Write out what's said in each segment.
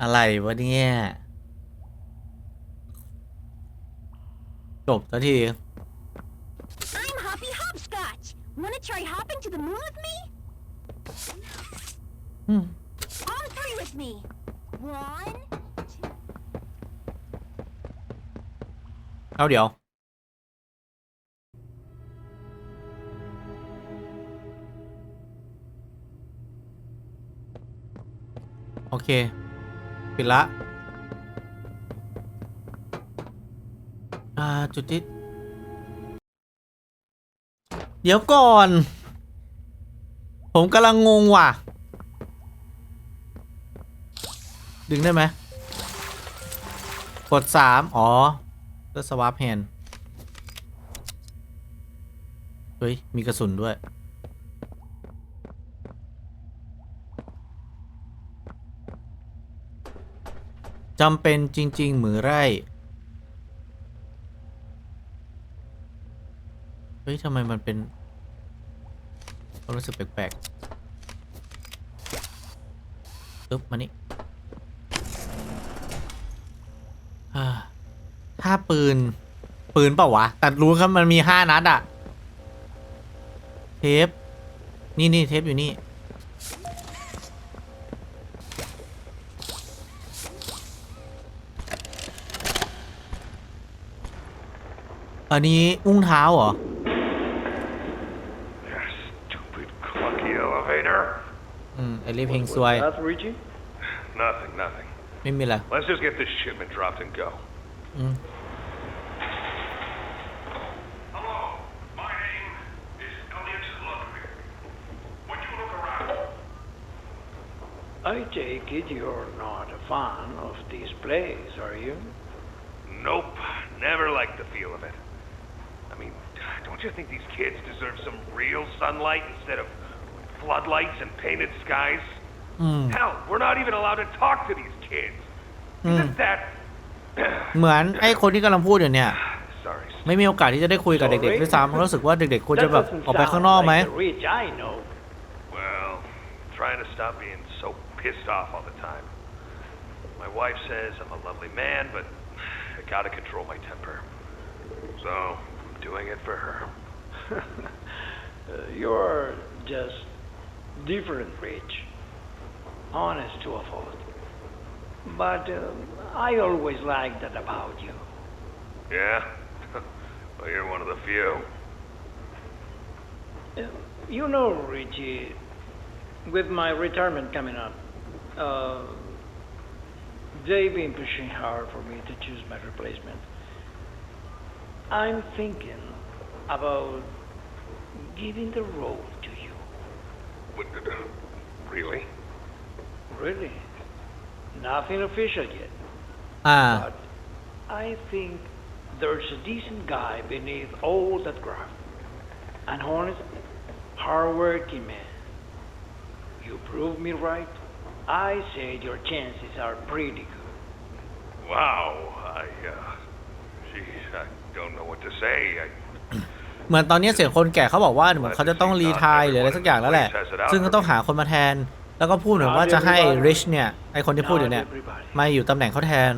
อะไรวะเนี่ยจบสักที I'm Hoppy Hopscotch. Wanna try hopping to the moon with me? อืม On three with me. One, two. เอาเดี๋ยว โอเค ปิดละอ่าจุดที่เดี๋ยวก่อน ผมกำลังงงว่ะ ดึงได้ไหมกดสามอ๋อเพื่สวาปแฮนเฮ้ย มีกระสุนด้วย จำเป็นจริงๆมือไร่เฮ้ยทำไมมันเป็นความรู้สึกแปลกๆปึ๊บมานี่ถ้าปืน ปืนเปล่าวะ แต่รู้ครับมันมีห้านัดอะเทป นี่นี่เทปอยู่นี่ อันนี้อุ้งเท้าเหรอ Stupid clunky elevator. อืม ไอรีบเพลงซวย That Richie? Nothing, nothing. ไม่มีอะไร Let's just get this shipment dropped and go. อืม Hello, my name is Elliot Ludwig. When you look around, I take it you're not a fan of this place, are you? nope, never liked the feel of it. I mean, don't you think these kids deserve some real sunlight instead of floodlights and painted skies? อืม Hell, we're not even allowed to talk to these kids. Isn't that? เหมือนไอ้คนที่กำลังพูดอยู่เนี่ย Sorry. ไม่มีโอกาสที่จะได้คุยกับเด็กๆด้วยซ้ำรู้สึกว่าเด็กๆควรจะแบบ doesn't ออกไปข้างนอกไหม sound like the Rich I know. Well, trying to stop being so pissed off all the time. My wife says I'm a lovely man, but I gotta control my temper. So, I'm doing it for her. Uh, you're just different, Rich. Honest to a fault. But um, I always liked that about you. Yeah? well, you're one of the few. Uh, You know, Richie, with my retirement coming up, uh, they've been pushing hard for me to choose my replacement. I'm thinking about giving the role to you. What, uh, really? Really? Nothing official yet, อ่า but I think there's a decent guy beneath all that graft. An honest, hard-working man. You prove me right. I say your chances are pretty good. Wow. I, uh, I don't know what to say. I, เหมือนตอนนี้เสียงคนแก่เขาบอกว่าเหมือนเขาจะต้องรีไทายหรืออะไรสักอย่างแล้วแหละ ซึ่งก็ต้องหาคนมาแทน แล้วก็พูดเหมือนว่าจะให้ริชเนี่ยไอคนที่พูดอยู่เนี่ย Not everybody. มาอยู่ตำแหน่งเขาแทน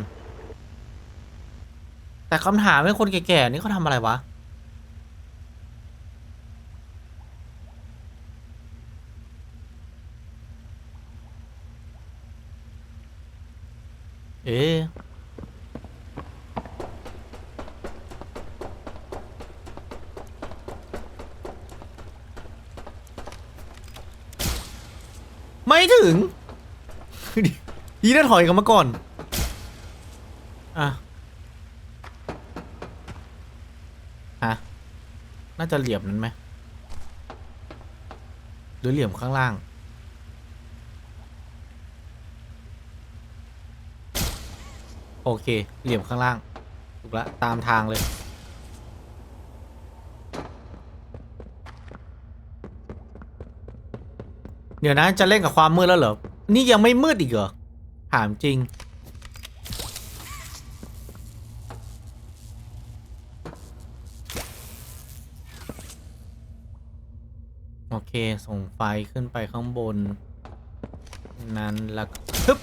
แต่คำถามไอ้คนแก่ๆนี่เขาทำอะไรวะ เอ๊ะ ไม่ถึง ดีนะถอยกลันมาก่อน อะฮะน่าจะเหลี่ยมนั้นไหมหรือเหลี่ยมข้างล่าง โอเค เหลี่ยมข้างล่างถูกละตามทางเลย เดี๋ยวนะจะเล่นกับความมืดแล้วเหรอ นี่ยังไม่มืดอีกเหรอ ถามจริง โอเค ส่งไฟขึ้นไปข้างบน นั้นละทึบ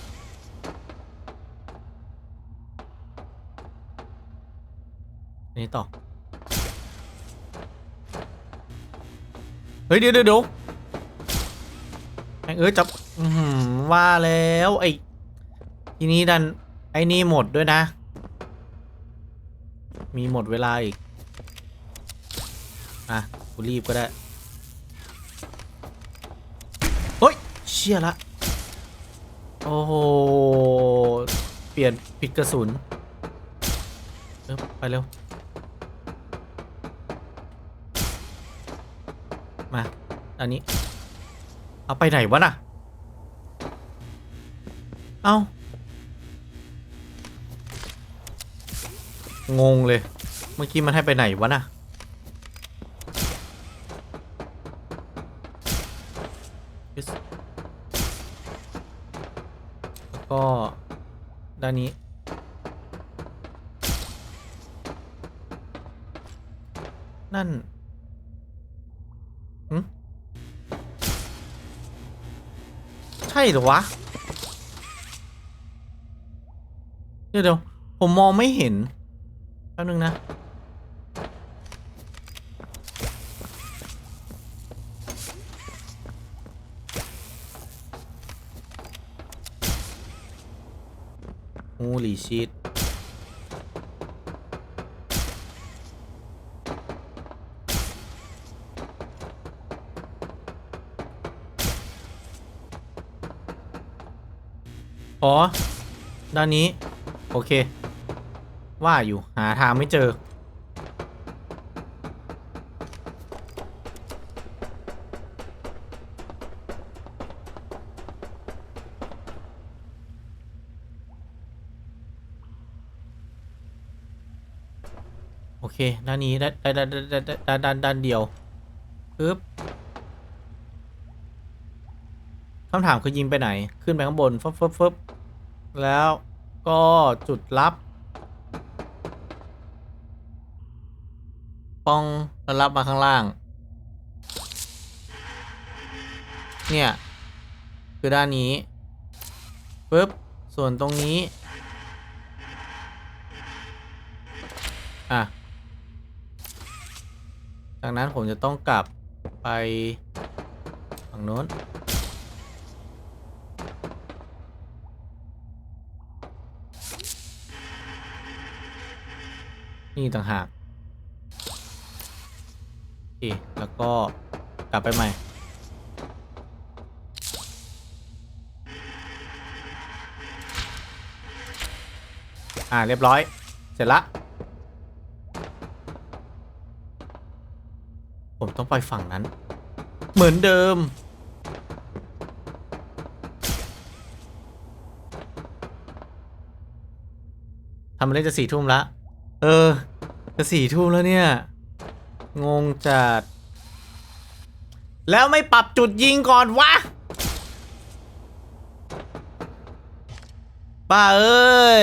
นี่ต่อ เฮ้ย เดี๋ยวเดี๋ยว เดี๋ยวแม่งเอ้ยจับว่าแล้วไอ้ทีนี้ดันไอ้นี่หมดด้วยนะ มีหมดเวลาอีก อะกูรีบก็ได้เฮ้ยเชี่ยละ โอ้โห เปลี่ยนผิดกระสุนเออไปเร็ว มา อันนี้ เอาไปไหนวะน่ะ เอางงเลย เมื่อกี้มันให้ไปไหนวะน่ะ แล้วก็ด้านนี้ นั่น เหรอวะ เดี๋ยวเดี๋ยวผมมองไม่เห็น แป๊บนึงนะ โอ้ลีชิต อ๋อ ด้านนี้ โอเค ว่าอยู่ หาทางไม่เจอ โอเค ด้านนี้ได้ได้ได้ได้ได้ด้ด้านด้านเดียวปึ๊บคำถามคือยิงไปไหน ขึ้นไปข้างบนฟึบฟึบฟึบ แล้วก็จุดลับป้องแล้วรับมาข้างล่าง เนี่ย คือด้านนี้ปึ๊บ ส่วนตรงนี้ อะ จากนั้นผมจะต้องกลับไปฝั่งโน้น นี่ต่างหากอเคแล้วก็กลับไปใหม่ อ่า เรียบร้อย เสร็จละ ผมต้องไปฝั่งนั้น เหมือนเดิมทำมาเล่นจะสี่ทุ่มละ เออ จะสี่ทุ่มแล้วเนี่ย งงจัด แล้วไม่ปรับจุดยิงก่อนวะ ป้าเอ้ย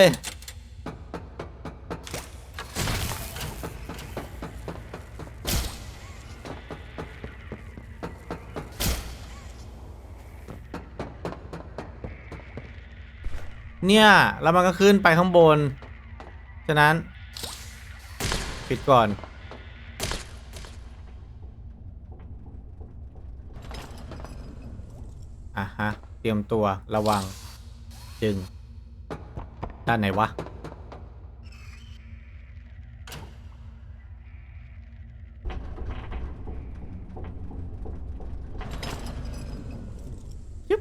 เนี่ย แล้วมันก็ขึ้นไปข้างบน ฉะนั้น ปิดก่อน อะฮะ เตรียมตัวระวัง จึง ด้านไหนวะยึบ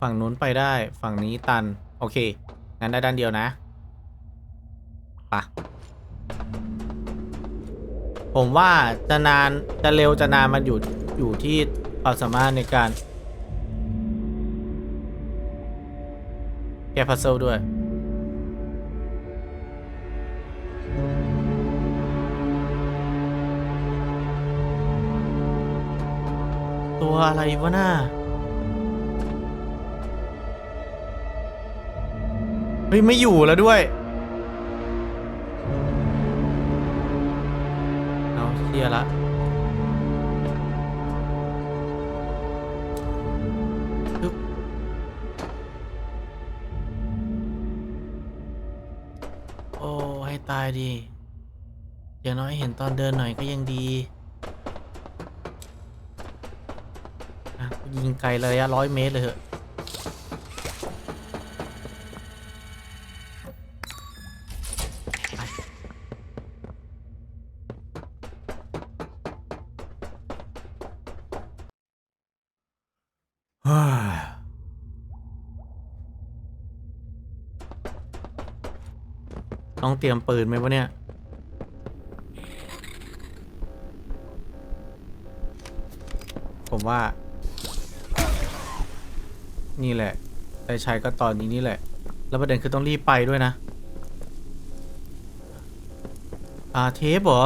ฝั่งนู้นไปได้ ฝั่งนี้ตัน โอเค งั้นได้ด้านเดียวนะ ผมว่าจะนานจะเร็วจะนานมันอยู่อยู่ที่ความสามารถในการ แก้พัซเซิลด้วย ตัวอะไรวะน่าเฮ้ย ไม่อยู่แล้วด้วย เอาเชียละโอ้ให้ตายดิอย่างน้อยเห็นตอนเดินหน่อยก็ยังดีอะยิงไกลเลยอะร้อยเมตรเลยเหอะ เฮ้ย ต้องเตรียมปืนไหมวะเนี่ย ผมว่า นี่แหละได้ใช้ก็ตอนนี้นี่แหละ แล้วประเด็นคือต้องรีบไปด้วยนะ อ่าเทปเหรอ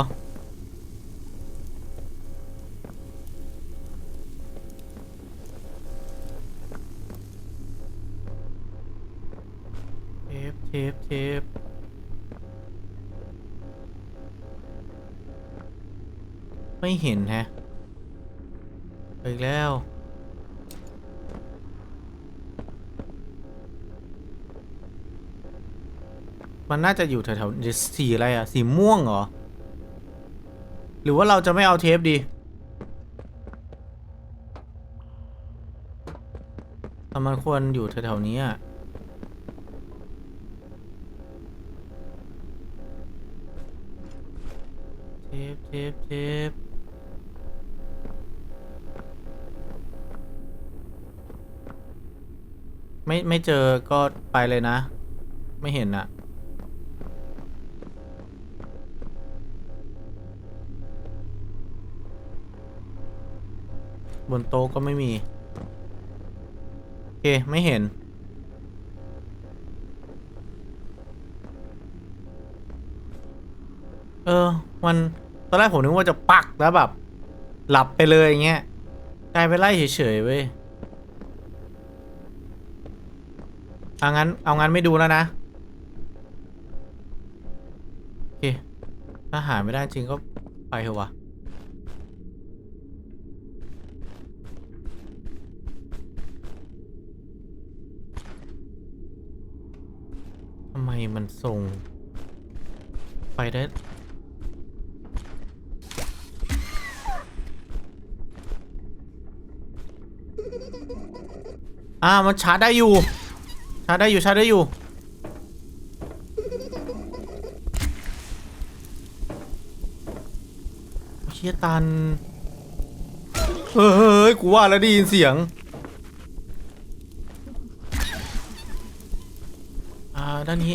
เทปเทปเทป ไม่เห็นแฮะไปอีกแล้ว มันน่าจะอยู่แถวๆสีอะไรอะสีม่วงเหรอ หรือว่าเราจะไม่เอาเทปดีแต่มันควรอยู่แถวๆนี้อะเทปเทปเทป ไม่ไม่เจอก็ไปเลยนะ ไม่เห็นอะบนโต๊ะก็ไม่มี โอเค ไม่เห็น เออ มัน ตอนแรกผมนึกว่าจะปักแล้วแบบ หลับไปเลยอย่างเงี้ยกลายไปไล่เฉยๆเว้ย เอางั้น เอางั้นไม่ดูแล้วนะ โอเค ถ้าหาไม่ได้จริงก็ไปเถอะวะทำไมมันส่ง ไปได้อ่ามันชาร์จได้อยู่ ชาร์จได้อยู่ชาร์จได้อยู่ เชี่ยตันเฮ้ยกูว่าแล้วได้ยินเสียง อ่า ด้านนี้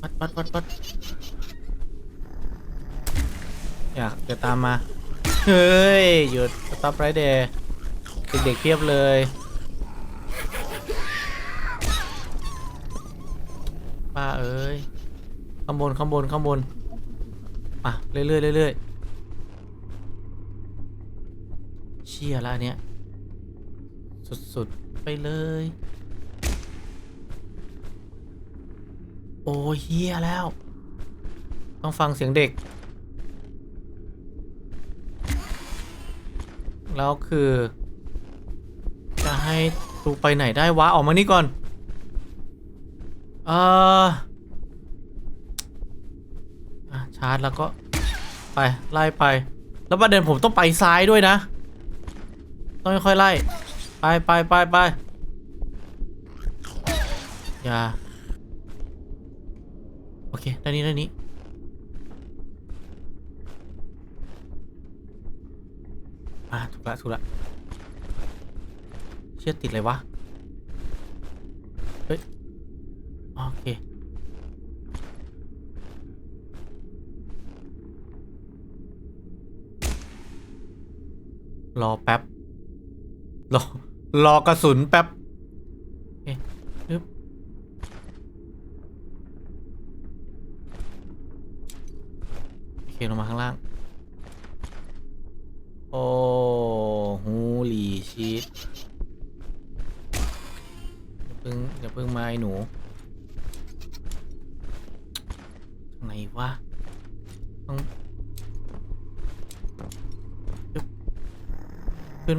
ปัดปัดปัดปัดอยากจะตามมา เฮ้ย หยุดสต็อปไรเดย์เด็กๆเพียบเลย ป้าเอ้ยข้างบนข้างบนข้างบนอะเรื่อยๆเรื่อยๆเชี่ยละเนี้ยสุดๆไปเลย โอ้เฮียแล้ว ต้องฟังเสียงเด็ก แล้วคือ จะให้ตูไปไหนได้วะ ออกมานี่ก่อน เอออะชาร์จแล้วก็ไป ไล่ไป แล้วประเด็นผมต้องไปซ้ายด้วยนะ ต้องค่อยๆไล่ ไปไปไปไปอย่าโอเคด้านนี้ด้านนี้อะถูกละถูกละเชื่อติดเลยวะ เฮ้ย โอเครอแป๊บ รอ รอกระสุนแป๊บโอเคปึ๊บโอเคลงมาข้างล่าง ต้องขึ้น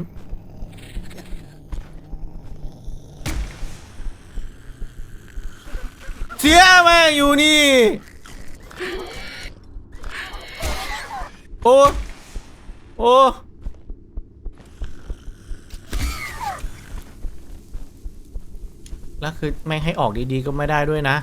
เสียแม่งอยู่นี่ โอ้ โอ้แล้วคือแม่งให้ออกดีๆก็ไม่ได้ด้วยนะ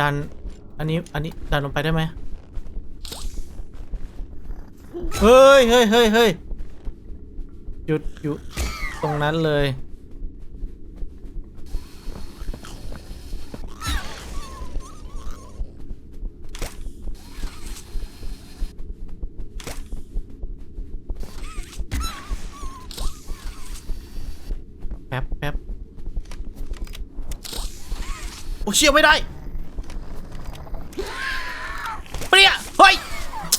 ดัน อันนี้ อันนี้ ดันลงไปได้ไหมเฮ้ยเฮ้ยเฮ้ยเฮ้ยหยุดอยู่ตรงนั้นเลย แป๊บแป๊บโอ้เชี่ยไม่ได้ เปรี้ยเฮ้ย อ่า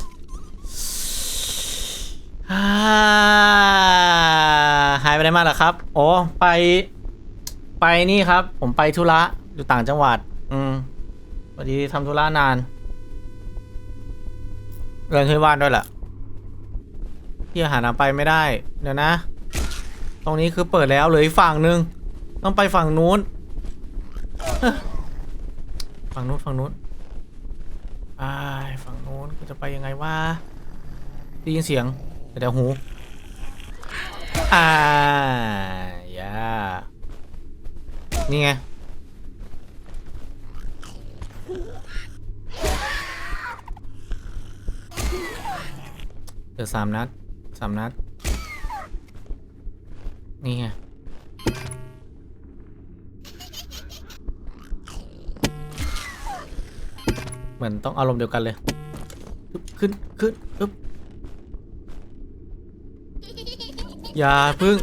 หายไปไหนมาเหรอครับ โอ้ไป ไปนี่ครับ ผมไปธุระอยู่ต่างจังหวัด อืมพอดีทำธุระนาน เรื่องที่บ้านด้วยแหละที่หาน้ำไปไม่ได้ เดี๋ยวนะ ตรงนี้คือเปิดแล้วเหลืออีกฝั่งหนึ่งต้องไปฝั่งนู้น ฝั่งนู้นฝั่งนู้นอ่าฝั่งนู้นก็จะไปยังไงวะได้ยินเสียง เดี๋ยวหูอ่าอย่านี่ไงเดี๋ยวสามนัดสามนัด นี่ไงเหมือนต้องอารมณ์เดียวกันเลย ขึ้นขึ้นอึ๊บ อย่าพึ่ง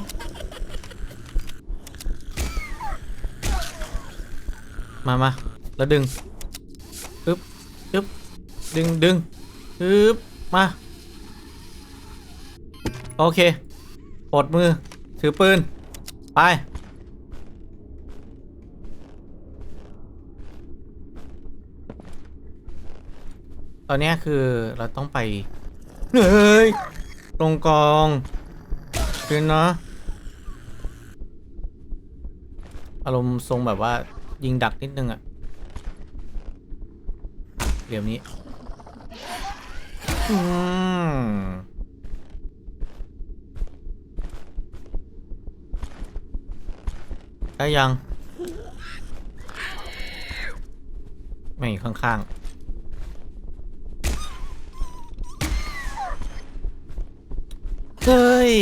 มามาแล้วดึงอึ๊บอึ๊บดึงดึงอึ๊บมา โอเคปลดมือ ถือปืน ไป ตอนนี้คือเราต้องไป เฮ้ย ตรงกอง คืนเนะอารมณ์ทรงแบบว่ายิงดักนิดนึงอะเหลี่ยมนี้อืมได้ยัง ไม่ข้างๆ เฮ้ย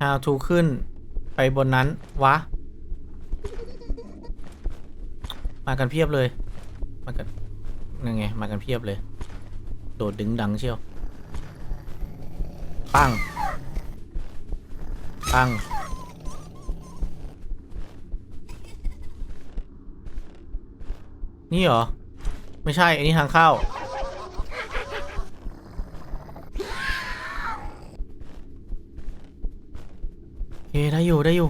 how to ขึ้น ไปบนนั้น วะ มากันเพียบเลย มากันนั่นไง มากันเพียบเลย โดดดึงดังเชียว ปัง ปัง นี่เหรอ ไม่ใช่ อันนี้ทางเข้า โอเค ได้อยู่ได้อยู่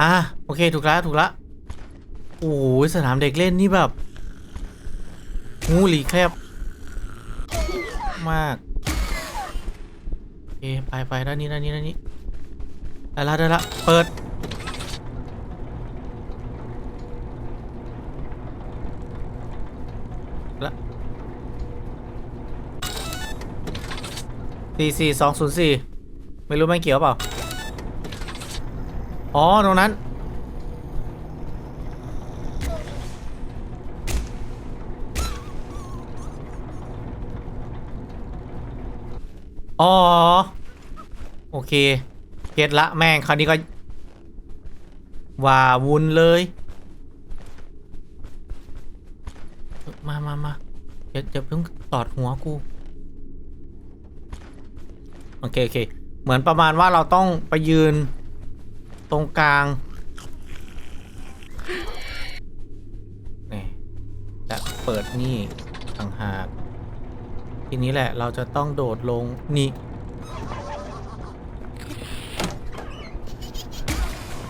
อ่าโอเคถูกแล้วถูกแล้วโอ้ยสนามเด็กเล่นนี่แบบงูหลีแคบมากโอเคไปไปด้านนี้ด้านนี้ด้านนี้ได้ละได้ละเปิดละสี่สี่สองศูนย์สี่ไม่รู้ไม่งเกี่ยวเปล่า อ๋อ ตรงนั้น อ๋อ โอเค เก็ตละแม่งคราวนี้ก็ ว่าวุ่นเลย มามามาอย่าอย่าเพิ่งตอดหัวกู โอเคโอเค เหมือนประมาณว่าเราต้องไปยืน ตรงกลางนี่และเปิดนี่ต่างหาก ทีนี้แหละเราจะต้องโดดลงนี่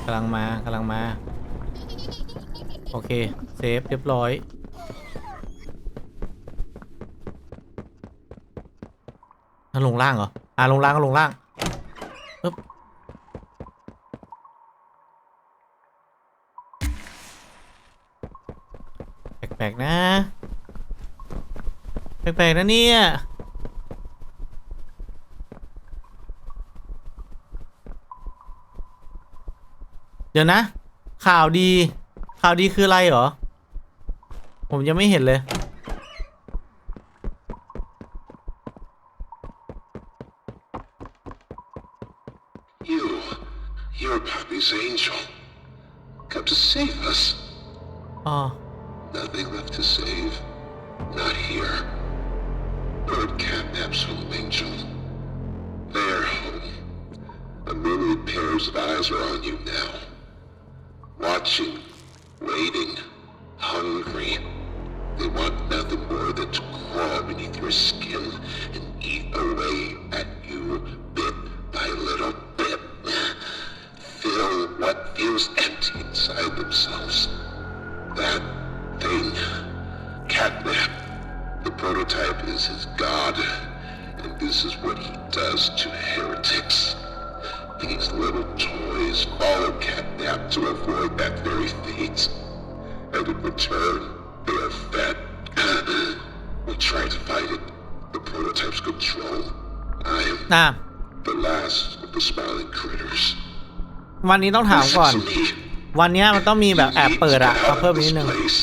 กำลังมากำลังมา โอเค เซฟเรียบร้อยถ้าลงล่างเหรอ อ่าลงล่างก็ลงล่าง ลกๆนะ แปลกๆนะเนี่ย เดี๋ยวนะ ข่าวดี ข่าวดีคืออะไรเหรอ ผมยังไม่เห็นเลย You, you're Pappy's angel. Come to save us. อ๋อ Nothing left to save. Not here. Bird catnaps home angel. Their home. A myriad pairs of eyes are on you now. Watching, waiting, Catnap to avoid that very fate. And in return, they are fed. we try to fight it. The prototype's control. I am น่า the last of the smiling critters. วันนี้ต้องถามก่อน Listen to me. วันเนี้ยมันต้องมีแบบแอบเปิดอะ You need to เอา get เพิ่ม out อีก of นิด this นึง place.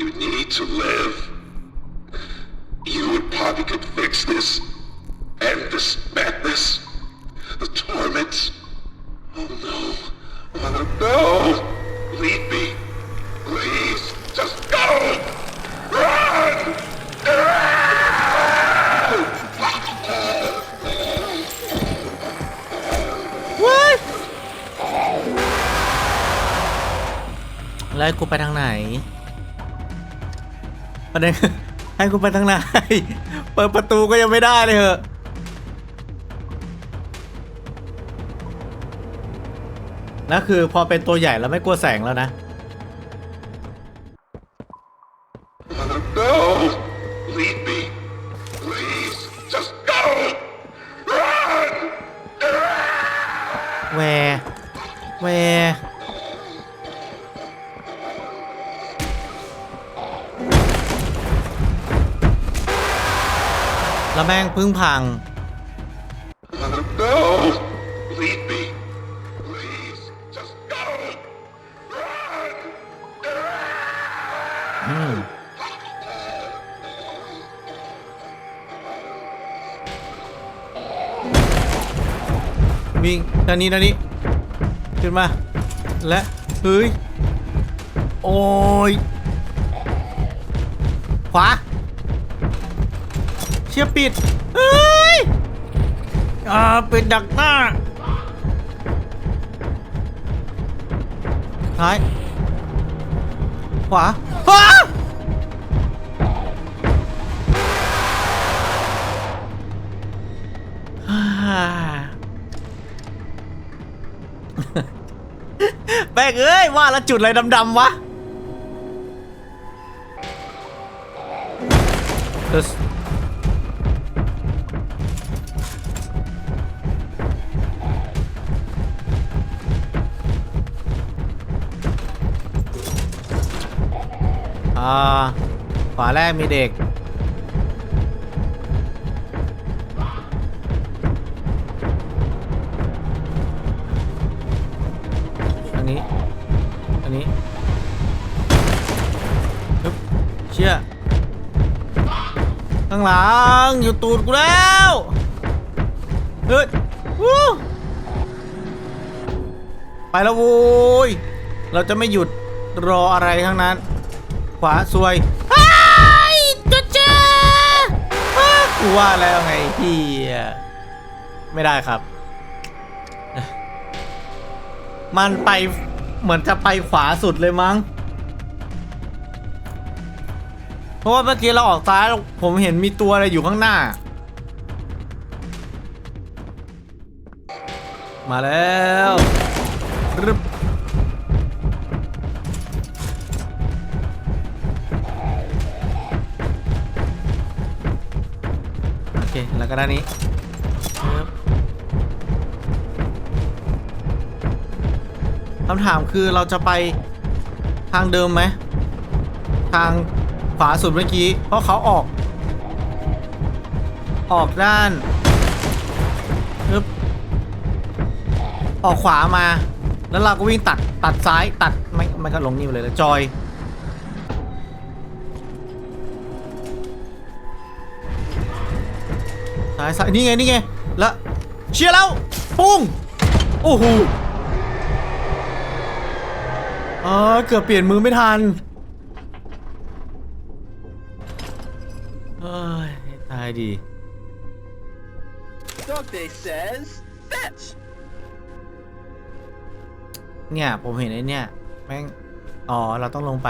You need to live. You and Poppy could fix this. ประเด็นให้กูไปทางไหนเปิดประตูก็ยังไม่ได้เลยเหอะแล้วคือพอเป็นตัวใหญ่แล้วไม่กลัวแสงแล้วนะ แล้วแม่งพึ่งพัง Oh no. Leave me. Please. Just go. Run. อืมวิ่งด้านนี้ด้านนี้ขึ้นมา และเฮ้ย โอ้ย ขวาเชี่ยปิดเฮ้ยอ่าปิดดักหน้าซ้ายขวาขวาฮ่าแบกเอ้ยว่าล้วจุดอะไรดำๆวะ อ่าขวาแรกมีเด็ก อันนี้ อันนี้ปึ๊บเชี่ยข้างหลัง อยู่ตูดกูแล้วเฮ้ยวู้ไปแล้วโว้ยเราจะไม่หยุดรออะไรทั้งนั้น ขวาสวยไอ้ยจุดเจ้าอ้ากูว่าแล้วไงพี่ไม่ได้ครับ มันไปเหมือนจะไปขวาสุดเลยมั้ง เพราะว่าเมื่อกี้เราออกซ้าย ผมเห็นมีตัวอะไรอยู่ข้างหน้า มาแล้วรึบ แล้วก็ด้านนี้ปึ๊บคำถามคือเราจะไปทางเดิมไหม ทางขวาสุดเมื่อกี้ เพราะเขาออก ออกด้านปึ๊บออกขวามา แล้วเราก็วิ่งตัดตัดซ้ายตัดไม่ไม่ก็ลงนี่ไปเลยแล้วจอย ซ้ายซ้ายนี่ไงนี่ไงแล้วเชียร์แล้วปุ้งโอ้โหเออเกือบเปลี่ยนมือไม่ทันเอ้ยตายดี Dogday says fetch. เนี่ย ผมเห็นไอ้เนี่ยแม่ง อ๋อ เราต้องลงไป